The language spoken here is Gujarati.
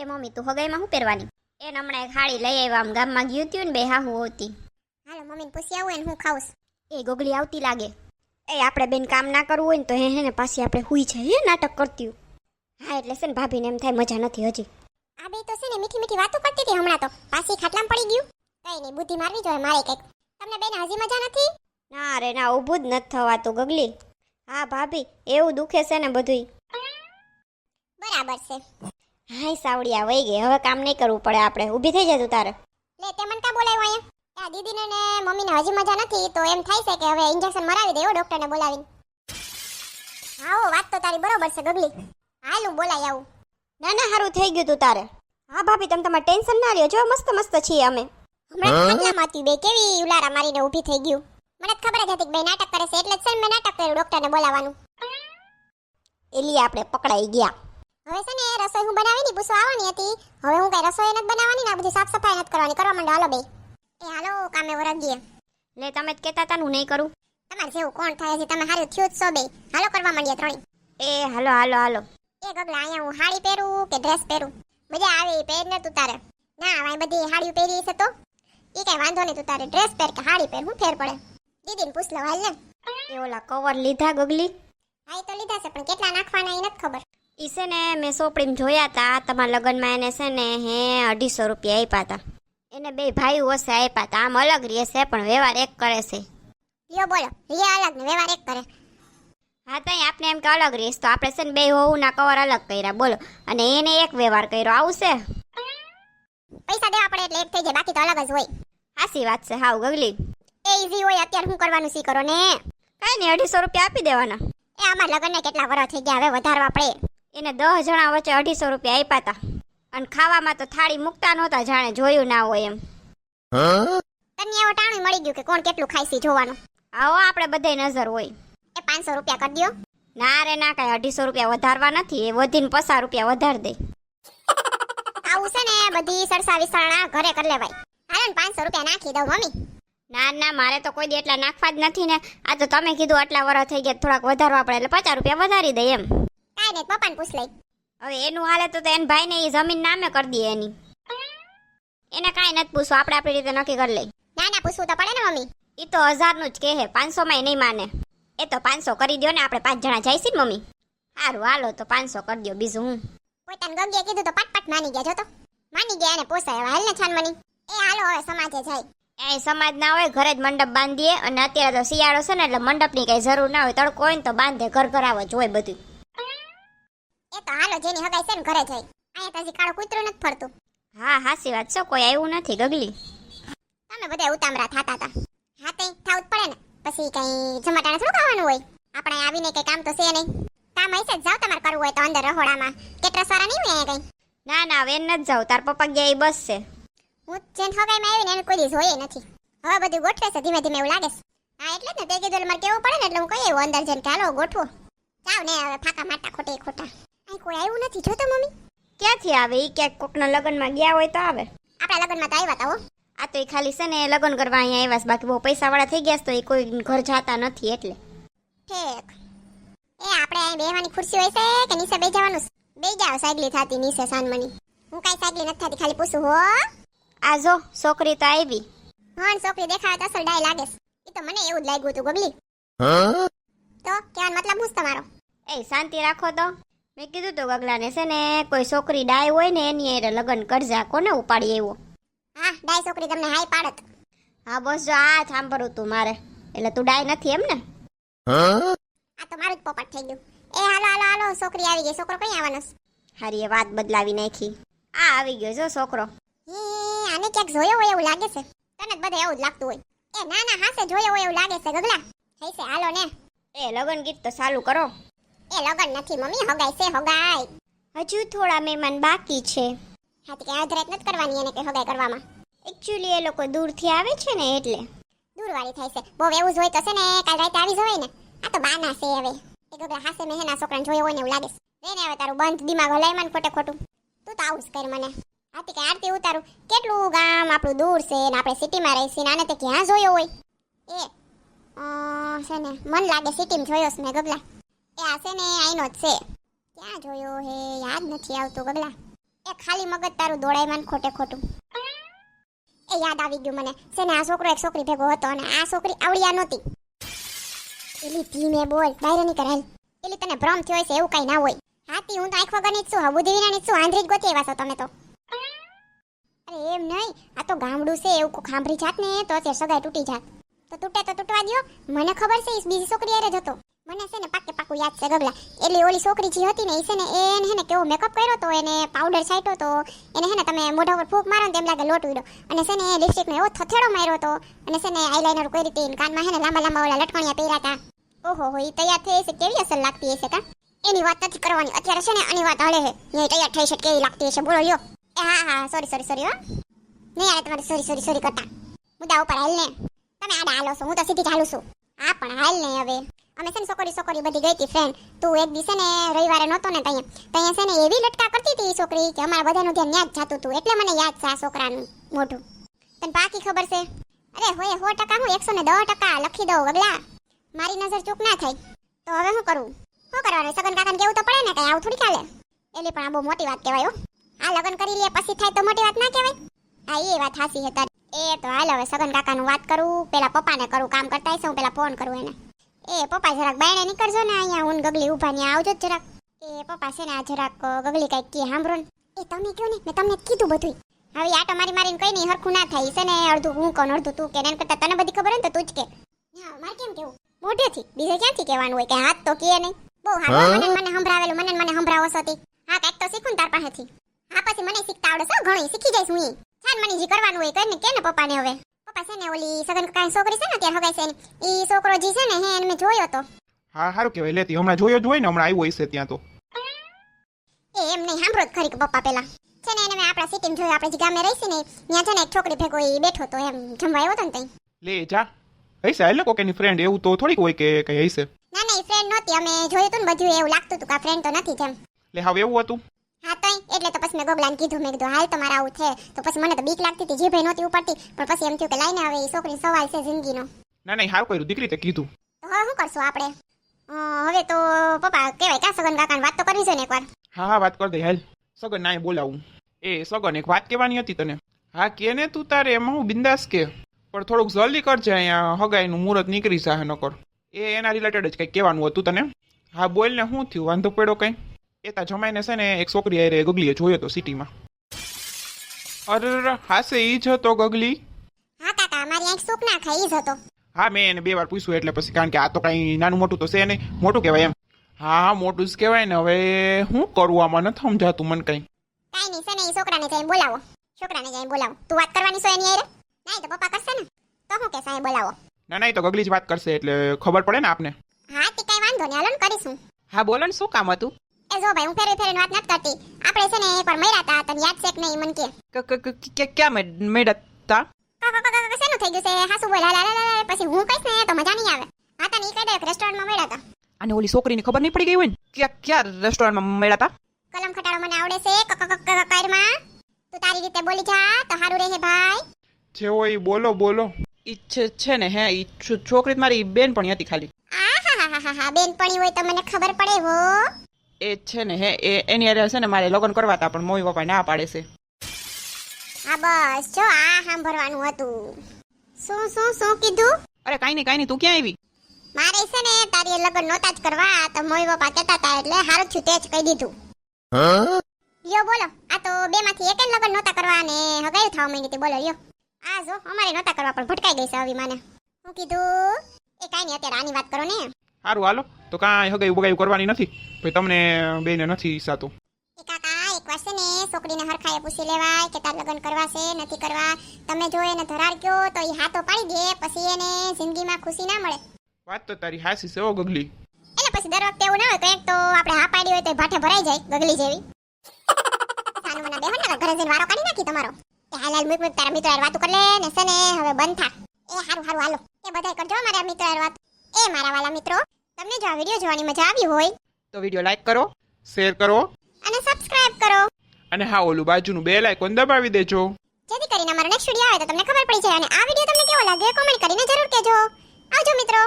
એ મમ્મી તું હગાઈમાં શું પહેરવાની? એને હમણાં એક હાડી લઈ આવ્યા. આમ ગામમાં ગયું હતું ને બે હાહુ હોતી. હાલો મમ્મીને પૂછી આવું એને હું ખાઉસ એ ગોગલી આવતી લાગે. એ આપણે બેન કામ ના કરવું હોય ને તો હે હે ને પાછી આપણે હુઈ જાય હે નાટક કરતી હા એટલે છે ને ભાભીને એમ થાય મજા નથી હજી. આ બે તો છે ને મીઠી મીઠી વાતો કરતી હતી હમણાં તો. પાછી ખાટલામાં પડી ગયું. કઈ નહીં બુદ્ધિ મારવી જોઈએ મારે કંઈક. તમને બેન હજી મજા નથી? ના રે ના ઊભું જ નથી થવાતું ગગલી. હા ભાભી એવું દુખે છે ને બધુંય. બરાબર છે. હાય સાવડિયા વહી ગઈ. હવે કામ નહીં કરવું પડે આપણે. ઊભી થઈ જાય તું તારે. લે તે મને કા બોલાવ્યો અહીંયા? આ દીદીને ને મમ્મીને હજી મજા નથી તો એમ થાય છે કે હવે ઇન્જેક્શન મરાવી દેવો ડોક્ટરને બોલાવીને. આવો વાત તો તારી બરોબર છે ગગલી. હાલું બોલાય આવું. ના ના સારું થઈ ગયું તું તારે. હા ભાભી તમે તમારે ટેન્શન ના લ્યો જો મસ્ત મસ્ત છીએ અમે. હમણાં ખાટલામાં હતી બે કેવી ઉલારા મારીને ઊભી થઈ ગયું. મને ખબર જ હતી કે બે નાટક કરે છે એટલે જ છે મેં નાટક કર્યું ડોક્ટરને બોલાવવાનું. એલી આપણે પકડાઈ ગયા. હવે છે ને રસોઈ હું બનાવી ની પૂછવા આવવાની હતી. હવે હું કઈ રસોઈ નથી બનાવવાની ને આ બધી સાફ સફાઈ નથી કરવાની. કરવા માંડો હાલો બે એ હાલો કામે વરગીએ. લે તમે જ કહેતા હતા હું નહીં કરું. તમારે જેવું કોણ થાય છે તમે હારું થયું જ છો બે હાલો કરવા માંડીએ ત્રણેય. એ હાલો હાલો હાલો. એ ગગલા અહીંયા હું હાડી પહેરું કે ડ્રેસ પહેરું? મજા આવે પહેર ને તું તારે. ના હવે બધી હાડી પહેરી છે તો? એ કઈ વાંધો નહીં તું તારે ડ્રેસ પહેર કે હાડી પહેર હું ફેર પડે. દીદીને પૂછ લો હાલ ને. એ ઓલા કવર લીધા ગગલી? હા એ તો લીધા છે પણ કેટલા નાખવાના એ નથી ખબર. ઈ છે ને મેં સોપડીમાં જોયા હતા તમારા લગ્નમાં એને છે ને હે અઢીસો રૂપિયા આપ્યા હતા એને બે ભાઈ હશે આપ્યા હતા આમ અલગ રહે છે પણ વ્યવહાર એક કરે છે. યો બોલો રિયા અલગ ને વ્યવહાર એક કરે. હા તો આપણે એમ કે અલગ રહીશ તો આપણે છે ને બે હોવું ના કવર અલગ કર્યા બોલો. અને એને એક વ્યવહાર કર્યો આવશે પૈસા દેવા પડે એટલે એક થઈ જાય બાકી તો અલગ જ હોય. હાસી વાત છે હાવ ગગલી. એ ઈઝી હોય અત્યારે હું કરવાનું શી કરો ને? કાંઈ નહીં અઢીસો રૂપિયા આપી દેવાના. એ આમાં લગ્નને કેટલા વર્ષ થઈ ગયા હવે વધારવા પડે. એને દસ જણા વચ્ચે અઢીસો રૂપિયા આપ્યા હતા અને ખાવામાં તો થાળી મૂકતા નહોતા જાણે જોયું ના હોય એમ. તને એવો ટાણું મળી ગયું કે કોણ કેટલું ખાય છે જોવાનું. આવો આપણે બધાય નજર હોય. એ પાંચસો રૂપિયા કરી દો ના રે ના કાંઈ અઢીસો રૂપિયા વધારવા નથી એ વધીને પચાસ રૂપિયા વધારી દે. આવું છે ને બધી સરસા વિસરણા ઘરે કરી લેવાય. હાલો ને પાંચસો રૂપિયા નાખી દઉં મમ્મી. ના ના મારે તો કોઈ દી એટલા નાખવા જ નથી ને. આ તો તમે કીધું આટલા વરસ થઈ ગયા થોડાક વધારવા પડે એટલે પચાસ રૂપિયા વધારી દે એમ. કાંઈ નહીં પપ્પાને પૂછ લઈ. હવે એનું હાલે તો એના ભાઈને એ જમીન નામે કરી દે એની. એને કાઈ નથી પૂછવું આપણે આપણી રીતે નક્કી કરી લઈ ના ના પૂછવું તો પડે ને મમ્મી. એ તો હજારનું જ કહે પાંચસો માં નહીં માને. એ તો પાંચસો કરી દો ને આપણે પાંચ જણા જઈશી ને મમ્મી. સારું હાલો તો પાંચસો કરી દો બીજું હું. પોતાને ગગીએ કીધું તો પાટ પાટ માની ગયા જો તો. માની ગયા એને પોસાય હવે હાલ ને છાન મની એ હાલો હવે સમાજે જાય. એ સમાજ ના હોય ઘરે જ મંડપ બાંધીએ અને અત્યારે તો શિયાળો છે ને એટલે મંડપની કઈ જરૂર ના હોય તડકો હોય ને તો બાંધે ઘર ઘરાવ જ હોય બધું. એ તો હાલો જેની હગાઈ છે ને ઘરે જાય અહીંયા તો હજી કાળો કૂતરું નથી ફરતું. હા હાસી વાત છે કોઈ આવ્યું નથી ગગલી. તમે બધા ઉતામરા થાતા હતા હા તે થાવું જ પડે ને. પછી કઈ જમાટાણે થોડું ખાવાનું હોય. આપણે આવીને કઈ કામ તો છે નહીં. કામ હશે જ જાવ તમારે કરવું હોય તો અંદર રહોડામાં. કેટલા સારા નહીં હોય અહીંયા કઈ? ના ના હવે એને નથી જાવ તાર પપ્પા ગયા એ બસ છે. હું જેન હગાઈમાં આવીને એને કોઈ દી જોઈએ નથી. હવે બધું ગોઠવે છે ધીમે ધીમે એવું લાગે છે. હા એટલે જ ને. તે કીધું મારે કેવું પડે ને એટલે હું કહી અંદર જઈને કે હાલો ગોઠવો. જાવ ને હવે ફાકા માટા ખોટે ખોટા. અહીં કોઈ આવ્યું નથી જોતો મમ્મી? ક્યાંથી આવે? એ ક્યાંક કોકના લગ્નમાં ગયા હોય તો આવે. આપણા લગ્નમાં તો આવ્યા હતા હો. આ તો એ ખાલી છે ને લગ્ન કરવા અહીંયા આવ્યા છે. બાકી બહુ પૈસા વાળા થઈ ગયા છે તો એ કોઈ ઘર જાતા નથી એટલે. ઠીક. એ આપણે અહીં બેહવાની ખુરશી હોય છે કે નીચે બે જવાનું બે જાવ સાગલી થતી નીચે સાનમણી હું કાંઈ સાગલી નથી થતી ખાલી પૂછું હો. આ જો છોકરી તો આવી. હા છોકરી દેખાવે તો અસલ ડાય લાગે એ તો મને એવું જ લાગ્યું હતું ગોગલી. તો કહેવાનો મતલબ હું તમારો? એ શાંતિ રાખો તો. મેં કીધું તો ગગલાને છે ને કોઈ છોકરી ડાય હોય ને એની હારે લગ્ન કરજા કોને ઉપાડી એવો હા ડાય છોકરી તમને હાઈ પાડત. હા બસ જો આ સાંભળું તું મારે. એટલે તું ડાય નથી એમ ને આ તો મારું જ પોપટ થઈ ગયું. એ હાલો હાલો હાલો છોકરી આવી ગઈ. છોકરો કઈ આવવાનો? હારી એ વાત બદલાવી નાખી. આ આવી ગયો જો છોકરો. હે, આને ક્યાંક જોયો હોય એવું લાગે છે? તને જ બધે એવું જ લાગતું હોય. એ ના ના હાસે જોયો હોય એવું લાગે છે ગગલા થઈ છે હાલો ને. એ લગ્ન ગીત તો ચાલુ કરો. એ લગન નથી મમ્મી હગાઈ છે હગાઈ. હજુ થોડા મહેમાન બાકી છે. હા કે અધરાત નથી કરવાની એને કે હગાઈ કરવામાં. એકચ્યુઅલી એ લોકો દૂરથી આવે છે ને એટલે. દૂરવાળી થાય છે. બહુ એવું જ હોય તો છે ને કાલ રાતે આવી જવાય ને. આ તો બાના છે હવે. એ ગગલા હાસે મેં એના છોકરાને જોયો હોય ને એવું લાગે છે. ને હવે તારું બંધ દિમાગ હલાય મને ખોટે ખોટું. તું તો આવું જ કર મને. હાથી કે આરતી ઉતારું. કેટલું ગામ આપણું દૂર છે ને આપણે સિટીમાં રહીશું ને આને તે ક્યાં જોયો હોય? એ છે ને મન લાગે સિટીમાં જોયો છે મેં ગગલા. એ આ ને, આઈનો જ છે. ક્યાં જોયો હે? યાદ નથી આવતું, ગગલા. એ ખાલી મગજ તારું દોડાયમાં ને ખોટે ખોટું. એ યાદ આવી ગયું મને. છે ને, આ છોકરો એક છોકરી ભેગો હતો અને આ છોકરી આવડિયા નહોતી. એલી ધીમે બોલ બહાર નહીં કરાય. એલી તને ભ્રમ થયો છે એવું કઈ ના હોય. હાથી, હું તો આંખ વગરની જ છું. હા બુદ્ધિ વિનાની આંધળી જ ગોતી છો તમે તો. અરે, એમ નહીં. આ તો ગામડું છે, એવું કોઈ ખાંભરી જાત ને તો તે સગાઈ તૂટી જાત. તો તૂટે તો તૂટવા દ્યો. મને ખબર છે એ બીજી છોકરી અરે જ હતો. મને છે ને પાકે પાકું યાદ છે ગગલા. એટલે ઓલી છોકરી જે હતી ને એ છે ને એને ને કેવો મેકઅપ કર્યો તો એને પાવડર છાંટ્યો તો એને હે ને તમે મોઢા ઉપર ફૂંક મારો ને તેમ લાગે લોટ ઉડ્યો. અને છે ને એ લિપસ્ટિકનો એવો થથેડો માર્યો તો અને છે ને આઈલાઇનર કોઈ રીતે કાનમાં હે ને લાંબા લાંબા ઓલા લટકણિયા પહેર્યા હતા ઓહો હો એ તૈયાર થઈ હશે કેવી અસર લાગતી હશે કા? એની વાત નથી કરવાની. અત્યારે છે ને આની વાત હળે છે એ તૈયાર થઈ છે કેવી લાગતી હશે? બોલો લ્યો. હા હા સોરી સોરી સોરી હો. નહીં યાર તમારે સોરી સોરી સોરી કરતા. મુદ્દા ઉપર હાલ ને. તમે આડા હાલો છો, હું તો સીધી જ છું. હા, પણ હાલ નહીં હવે. અમે છે ને છોકરી છોકરી બધી ગઈ હતી ફ્રેન્ડ તું એક દિવસે ને રવિવારે નહોતો ને ત્યાં ત્યાં છે ને એવી લટકા કરતી હતી છોકરી કે અમારા બધાનું ધ્યાન યાદ જાતું હતું એટલે મને યાદ છે આ છોકરાનું, મોઢું. તને પાકી ખબર છે? અરે હોય સો ટકા હું, એકસો ને દસ ટકા લખી દઉં, વગલા. મારી નજર ચૂક ના થાય. તો હવે શું કરવું શું કરવાનું સગન કાકાને કેવું તો પડે ને, કઈ આવું થોડી ચાલે? એટલે પણ આ બહુ મોટી વાત કહેવાય હો. આ લગ્ન કરી લે, પછી થાય તો મોટી વાત ના કહેવાય. હા એ વાત હાસી હતા એ તો હાલ હવે સગન કાકાનું વાત કરું પેલા પપ્પાને કરું કામ કરતા હશે હું પેલા ફોન કરું એને. એ પપ્પા જરાક બાયણે નીકળજો ને અહીંયા હું ગગલી ઊભા ને આવજો જરાક. એ પપ્પા છે ને આ જરાક ગગલી કંઈક કે સાંભળો ને. એ તમે કયો ને મેં તમને કીધું બધું હવે આટો મારી મારીને કઈ નહીં હરખું ના થાય છે ને અડધું હું કોણ અડધું તું કે એને કરતા તને બધી ખબર હોય ને તો તું જ કે મારે કેમ કેવું મોઢેથી બીજે ક્યાંથી કહેવાનું હોય કે હાથ તો કે નહીં. બહુ હા? મને મને સંભળાવેલું મને મને સંભળાવો છો હા કાંઈક તો શીખું ને તાર પાસેથી. હા પછી મને શીખતા આવડે છે ઘણું શીખી જઈશ હું. છાન મને જે કરવાનું હોય કરીને કે ને પપ્પાને હવે? પપ્પા છે ને ઓલી સગન કાકાની છોકરી છે ને અત્યારે હગાઈ છે ને એ છોકરો જી છે ને હે એને મેં જોયો તો. હા સારું કહેવાય. લેતી હમણાં જોયો જ હોય ને હમણાં આવ્યો હશે ત્યાં તો. એ એમ નહીં સાંભળો જ ખરી કે પપ્પા પેલા. છે ને એને મેં આપણા સિટીમાં જોયો આપણે જે ગામે રહીશું ને ત્યાં છે ને એક છોકરી ભેગો એ બેઠો તો એમ જમવા આવ્યો તો ને તઈ. લે જા. હૈસે ને કોક એની ફ્રેન્ડ એવું તો થોડીક હોય કે કઈ હૈસે ના ના ફ્રેન્ડ નહોતી. અમે જોયું હતું ને બધું એવું લાગતું હતું કે ફ્રેન્ડ તો નથી જેમ. લે હવે એવું હતું. હા તો એટલે તો પછી મેં ગોગલાને કીધું મેં કીધું હાલ તમારે આવું છે. તો પછી મને તો બીક લાગતી હતી જીભે નહોતી ઉપડતી. પણ પછી એમ થયું કે લાઈને આવે એ છોકરી સવાલ છે જિંદગીનો. ના નહીં સારું કર્યું દીકરી તે કીધું. તો હવે શું કરશું આપણે? હવે તો પપ્પા કહેવાય કા સગન કાકાને વાત તો કરવી છે ને એકવાર. હા હા વાત કર દે હાલ. સગન નાય બોલાવું. એ સગન એક વાત કહેવાની હતી તને. હા કે ને તું તારે એમાં હું બિંદાસ કે. પણ થોડુંક જલ્દી કરજે અહીંયા હગાઈનું મુહૂર્ત નીકળી જાહે નકર. એ એના રિલેટેડ જ કંઈક કહેવાનું હતું તને. હા બોલ ને શું થયું? વાંધો પડ્યો કંઈ? એ તા જમાઈને છે ને એક છોકરી હારે ગગલીએ જોયો તો સિટીમાં. અરે હાસે ઈ જ હતો ગગલી? હા કાકા અમારી એક સૂક ના ખાઈ જ હતો. હા મેં એને બે વાર પૂછ્યું એટલે પછી કારણ કે આ તો કઈ નાનું મોટું તો છે નહીં. મોટું કહેવાય એમ. હા મોટું જ કહેવાય ને. હવે શું કરવું આમાં? નથી સમજાતું મને કઈ. કાઈ નહીં છે ને એ છોકરાને જઈને બોલાવો. છોકરાને જઈને બોલાવો. તું વાત કરવાની છો એની આરે નહીં તો પપ્પા કરશે ને. તો હું કે સાહેબ બોલાવો. ના નહીં તો ગગલી જ વાત કરશે એટલે ખબર પડે ને આપને. હા તે કઈ વાંધો નહીં. હાલો ને કરીશું. હા બોલો ને શું કામ હતું? એ જો ભાઈ હું ફેરવી ફેરવીને વાત નથી કરતી. આપણે છે ને એકવાર મર્યા હતા તને યાદ છે કે નહીં મને કે? ક્યાં કાકા કાકા શેનું થઈ ગયું છે? હાસુ બોલ હાલ હાલ. પછી હું કહીશ ને તો મજા નહીં આવે. હા તને ઈ કહી દે રેસ્ટોરન્ટમાં મળ્યા હતા અને ઓલી છોકરીને ખબર નહીં પડી ગઈ હોય ને? ક્યાં ક્યાં રેસ્ટોરન્ટમાં મળ્યા હતા કલમ ખટાડો મને આવડે છે ક ક ક ક કરમાં. તું તારી રીતે બોલી જા તો સારું રહે ભાઈ. જે હોય બોલો બોલો. ઈચ્છે છે ને હે ઈ છોકરી તો મારી બેન પણ હતી ખાલી. આ હા હા હા હા હા બેનપણી હોય તો મને ખબર પડે હો. એ છે ને હે એ એની અરે છે ને મારે લગ્ન કરવા હતા પણ મમ્મી પપ્પા ના પાડે છે હા બસ જો આ સાંભળવાનું હતું શું શું શું કીધું અરે કાઈ નહીં કાઈ નહીં તું ક્યાં આવી મારે છે ને તારી લગ્ન નહોતા જ કરવા તો મમ્મી પપ્પા કહેતા હતા એટલે હારું થયું તે જ કહી દીધું યો બોલો આ તો બે માંથી એક જ લગ્ન નહોતા કરવા ને હગાયું થવા માંડી હતી બોલો યો આ જો અમારે નહોતા કરવા પણ ભટકાઈ ગઈ છે આવી માને હું કીધું એ કાઈ નહીં અત્યારે આની વાત કરો ને સારું હાલો. તો કાંઈ હગાઈ બગાઈ કરવાની નથી. ભાઈ તમને બેને નથી ઈચ્છાતું. ને છોકરીને હરખાએ પૂછી લેવાય કે તાર લગ્ન કરવા છે નથી કરવા. તમે જો એને ધરાર ગયો તો એ હાથો પાડી દે પછી એને જિંદગીમાં ખુશી ના મળે. વાત તો તારી હાસી છે ઓ ગગલી. એટલે પછી દર વખતે એવું ના હોય તો એક તો આપણે હા પાડી હોય તો ભાઠે ભરાઈ જાય ગગલી જેવી. સાનું મના બેહો ઘરે જઈને વારો કાઢી નાખી તમારો. હાલ હાલ મૂક મૂક તારા મિત્રો હારે વાતું કર લે ને છે ને હવે બંધ થા. એ હારું હારું હાલો. એ બધાય કરજો મારા મિત્રો વાત. એ મારા વાલા મિત્રો. તમને જો આ વીડિયો જોવાની મજા આવી હોય તો વીડિયો લાઈક કરો શેર કરો અને સબસ્ક્રાઇબ કરો. અને હા ઓલું બાજુનું બે આઇકોન દબાવી દેજો. જેથી કરીને અમારો નેક્સ્ટ વીડિયો આવે તો તમને ખબર પડી જાય અને આ વીડિયો તમને કેવો લાગે કોમેન્ટ કરીને જરૂર કહેજો. આવજો મિત્રો.